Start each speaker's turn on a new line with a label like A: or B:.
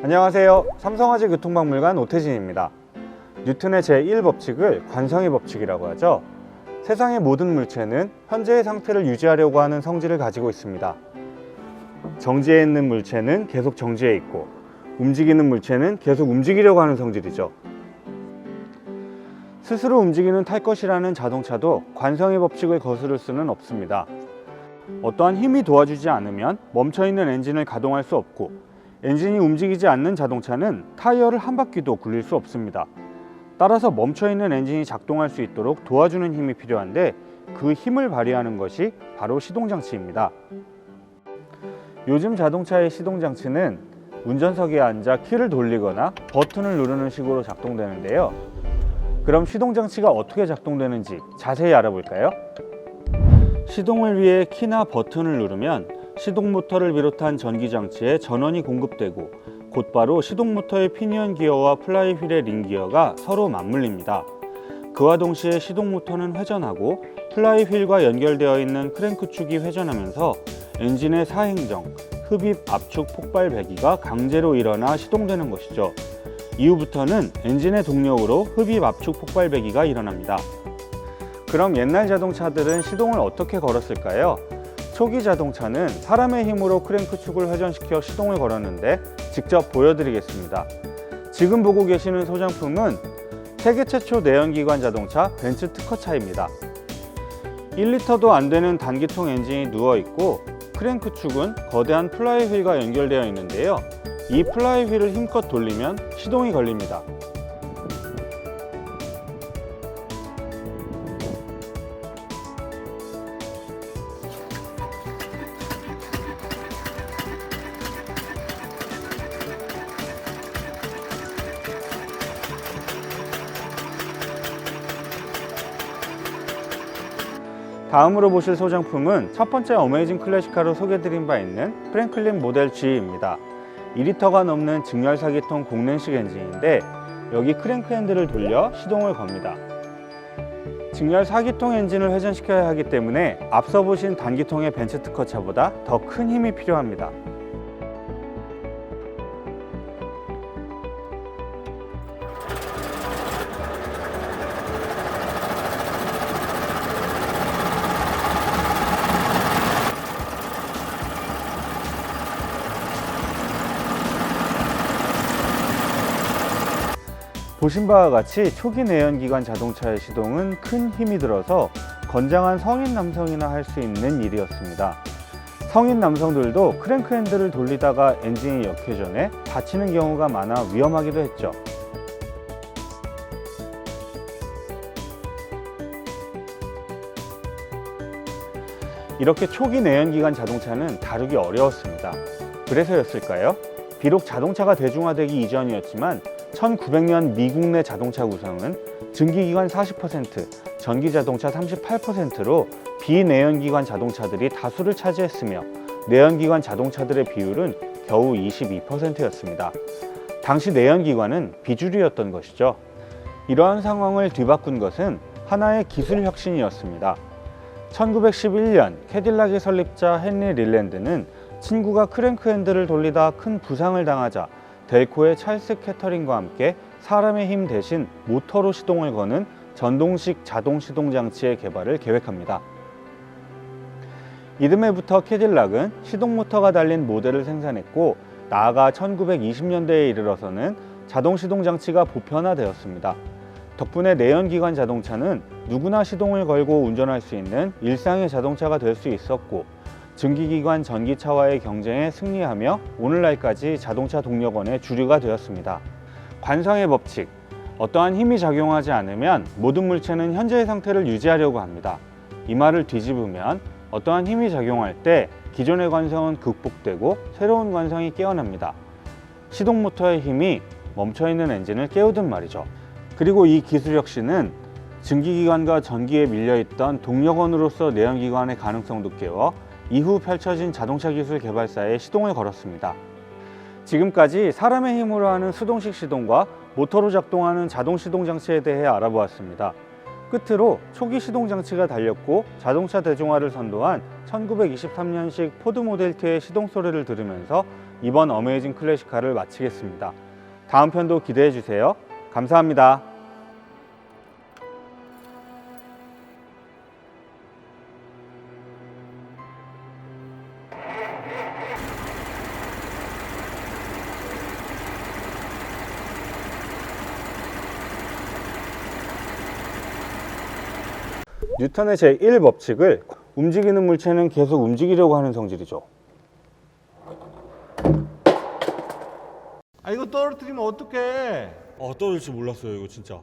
A: 안녕하세요. 삼성화재 교통박물관 오태진입니다. 뉴턴의 제1법칙을 관성의 법칙이라고 하죠. 세상의 모든 물체는 현재의 상태를 유지하려고 하는 성질을 가지고 있습니다. 정지해 있는 물체는 계속 정지해 있고 움직이는 물체는 계속 움직이려고 하는 성질이죠. 스스로 움직이는 탈 것이라는 자동차도 관성의 법칙을 거스를 수는 없습니다. 어떠한 힘이 도와주지 않으면 멈춰 있는 엔진을 가동할 수 없고 엔진이 움직이지 않는 자동차는 타이어를 한 바퀴도 굴릴 수 없습니다. 따라서 멈춰 있는 엔진이 작동할 수 있도록 도와주는 힘이 필요한데 그 힘을 발휘하는 것이 바로 시동 장치입니다. 요즘 자동차의 시동 장치는 운전석에 앉아 키를 돌리거나 버튼을 누르는 식으로 작동되는데요. 그럼 시동 장치가 어떻게 작동되는지 자세히 알아볼까요? 시동을 위해 키나 버튼을 누르면 시동 모터를 비롯한 전기 장치에 전원이 공급되고 곧바로 시동 모터의 피니언 기어와 플라이 휠의 링 기어가 서로 맞물립니다. 그와 동시에 시동 모터는 회전하고 플라이 휠과 연결되어 있는 크랭크 축이 회전하면서 엔진의 사행정, 흡입 압축 폭발 배기가 강제로 일어나 시동되는 것이죠. 이후부터는 엔진의 동력으로 흡입 압축 폭발 배기가 일어납니다. 그럼 옛날 자동차들은 시동을 어떻게 걸었을까요? 초기 자동차는 사람의 힘으로 크랭크 축을 회전시켜 시동을 걸었는데 직접 보여드리겠습니다. 지금 보고 계시는 소장품은 세계 최초 내연기관 자동차 벤츠 특허차입니다. 1리터도 안 되는 단기통 엔진이 누워 있고 크랭크 축은 거대한 플라이 휠과 연결되어 있는데요. 이 플라이 휠을 힘껏 돌리면 시동이 걸립니다. 다음으로 보실 소장품은 첫 번째 어메이징 클래식카로 소개드린 바 있는 프랭클린 모델 G입니다. 2리터가 넘는 직렬 사기통 공랭식 엔진인데 여기 크랭크 핸들을 돌려 시동을 겁니다. 직렬 사기통 엔진을 회전시켜야 하기 때문에 앞서 보신 단기통의 벤츠 특허차보다 더 큰 힘이 필요합니다. 보신 바와 같이 초기 내연기관 자동차의 시동은 큰 힘이 들어서 건장한 성인 남성이나 할 수 있는 일이었습니다. 성인 남성들도 크랭크 핸들을 돌리다가 엔진이 역회전해 다치는 경우가 많아 위험하기도 했죠. 이렇게 초기 내연기관 자동차는 다루기 어려웠습니다. 그래서였을까요? 비록 자동차가 대중화되기 이전이었지만 1900년 미국 내 자동차 구성은 증기기관 40%, 전기자동차 38%로 비내연기관 자동차들이 다수를 차지했으며 내연기관 자동차들의 비율은 겨우 22%였습니다. 당시 내연기관은 비주류였던 것이죠. 이러한 상황을 뒤바꾼 것은 하나의 기술 혁신이었습니다. 1911년 캐딜락의 설립자 헨리 릴랜드는 친구가 크랭크 핸들을 돌리다 큰 부상을 당하자 델코의 찰스 캐터링과 함께 사람의 힘 대신 모터로 시동을 거는 전동식 자동 시동 장치의 개발을 계획합니다. 이듬해부터 캐딜락은 시동 모터가 달린 모델을 생산했고 나아가 1920년대에 이르러서는 자동 시동 장치가 보편화되었습니다. 덕분에 내연기관 자동차는 누구나 시동을 걸고 운전할 수 있는 일상의 자동차가 될 수 있었고 증기기관 전기차와의 경쟁에 승리하며 오늘날까지 자동차 동력원의 주류가 되었습니다. 관성의 법칙. 어떠한 힘이 작용하지 않으면 모든 물체는 현재의 상태를 유지하려고 합니다. 이 말을 뒤집으면 어떠한 힘이 작용할 때 기존의 관성은 극복되고 새로운 관성이 깨어납니다. 시동 모터의 힘이 멈춰있는 엔진을 깨우든 말이죠. 그리고 이 기술 혁신은 증기기관과 전기에 밀려있던 동력원으로서 내연기관의 가능성도 깨워 이후 펼쳐진 자동차 기술 개발사에 시동을 걸었습니다. 지금까지 사람의 힘으로 하는 수동식 시동과 모터로 작동하는 자동 시동 장치에 대해 알아보았습니다. 끝으로 초기 시동 장치가 달렸고 자동차 대중화를 선도한 1923년식 포드 모델 T의 시동 소리를 들으면서 이번 어메이징 클래식카를 마치겠습니다. 다음 편도 기대해 주세요. 감사합니다. 뉴턴의 제1법칙을 움직이는 물체는 계속 움직이려고 하는 성질이죠.
B: 아 이거 떨어뜨리면 어떡해?
A: 아, 떨어질 줄 몰랐어요, 이거 진짜.